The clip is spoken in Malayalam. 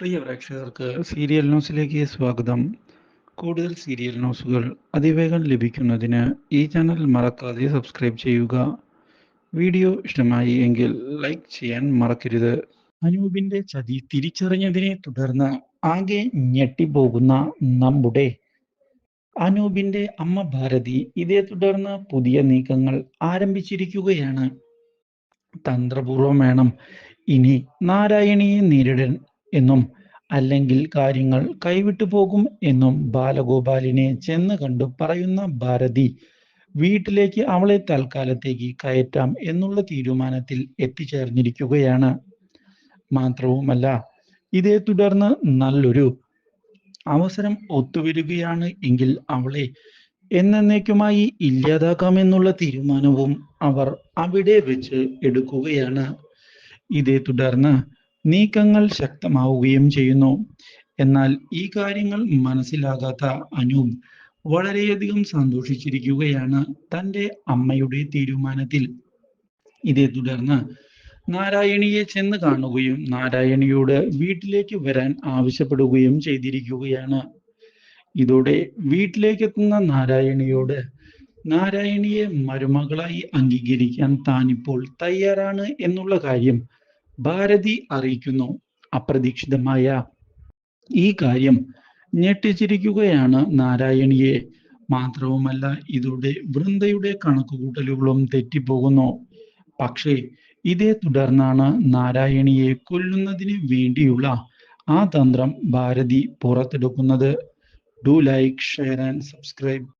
പ്രിയ പ്രേക്ഷകർക്ക് സീരിയൽ ന്യൂസിലേക്ക് സ്വാഗതം. കൂടുതൽ സീരിയൽ ന്യൂസുകൾ അതിവേഗം ലഭിക്കുന്നതിന് ഈ ചാനൽ മറക്കാതെ സബ്സ്ക്രൈബ് ചെയ്യുക. വീഡിയോ ഇഷ്ടമായി എങ്കിൽ ലൈക്ക് ചെയ്യാൻ മറക്കരുത്. അനൂപിന്റെ ചതി തിരിച്ചറിഞ്ഞതിനെ തുടർന്ന് ആകെ ഞെട്ടിപ്പോകുന്ന നമ്മുടെ അനൂപിന്റെ അമ്മ ഭാരതി ഇതേ തുടർന്ന് പുതിയ നീക്കങ്ങൾ ആരംഭിച്ചിരിക്കുകയാണ്. തന്ത്രപൂർവം വേണം ഇനി നാരായണിയെ നേരിടാൻ എന്നും അല്ലെങ്കിൽ കാര്യങ്ങൾ കൈവിട്ടു പോകും എന്നും ബാലഗോപാലിനെ ചെന്ന് കണ്ടു പറയുന്ന ഭാരതി വീട്ടിലേക്ക് അവളെ തൽക്കാലത്തേക്ക് കയറ്റാം എന്നുള്ള തീരുമാനത്തിൽ എത്തിച്ചേർന്നിരിക്കുകയാണ്. മാത്രവുമല്ല ഇതേ തുടർന്ന് നല്ലൊരു അവസരം ഒത്തുവരികയാണ് എങ്കിൽ അവളെ എന്നേക്കുമായി ഇല്ലാതാക്കാമെന്നുള്ള തീരുമാനവും അവർ അവിടെ വെച്ച് എടുക്കുകയാണ്. ഇതേ തുടർന്ന് നീക്കങ്ങൾ ശക്തമാവുകയും ചെയ്യുന്നു. എന്നാൽ ഈ കാര്യങ്ങൾ മനസ്സിലാകാത്ത അനൂപ് വളരെയധികം സന്തോഷിച്ചിരിക്കുകയാണ് തന്റെ അമ്മയുടെ തീരുമാനത്തിൽ. ഇതേ തുടർന്ന് നാരായണിയെ ചെന്ന് കാണുകയും നാരായണിയോട് വീട്ടിലേക്ക് വരാൻ ആവശ്യപ്പെടുകയും ചെയ്തിരിക്കുകയാണ്. ഇതോടെ വീട്ടിലേക്ക് എത്തുന്ന നാരായണിയോട് നാരായണിയെ മരുമകളായി അംഗീകരിക്കാൻ താനിപ്പോൾ തയ്യാറാണ് എന്നുള്ള കാര്യം ഭാരതി അറിയിക്കുന്നു അപ്രതീക്ഷിതമായ ഈ കാര്യം ഞെട്ടിച്ചിരിക്കുകയാണ് നാരായണിയെ. മാത്രവുമല്ല ഇതോടെ വൃന്ദയുടെ കണക്കുകൂട്ടലുകളും തെറ്റിപ്പോകുന്നു. പക്ഷേ ഇതേ തുടർന്നാണ് നാരായണിയെ കൊല്ലുന്നതിന് വേണ്ടിയുള്ള ആ തന്ത്രം Bharati പുറത്തെടുക്കുന്നത്. Do like share and subscribe.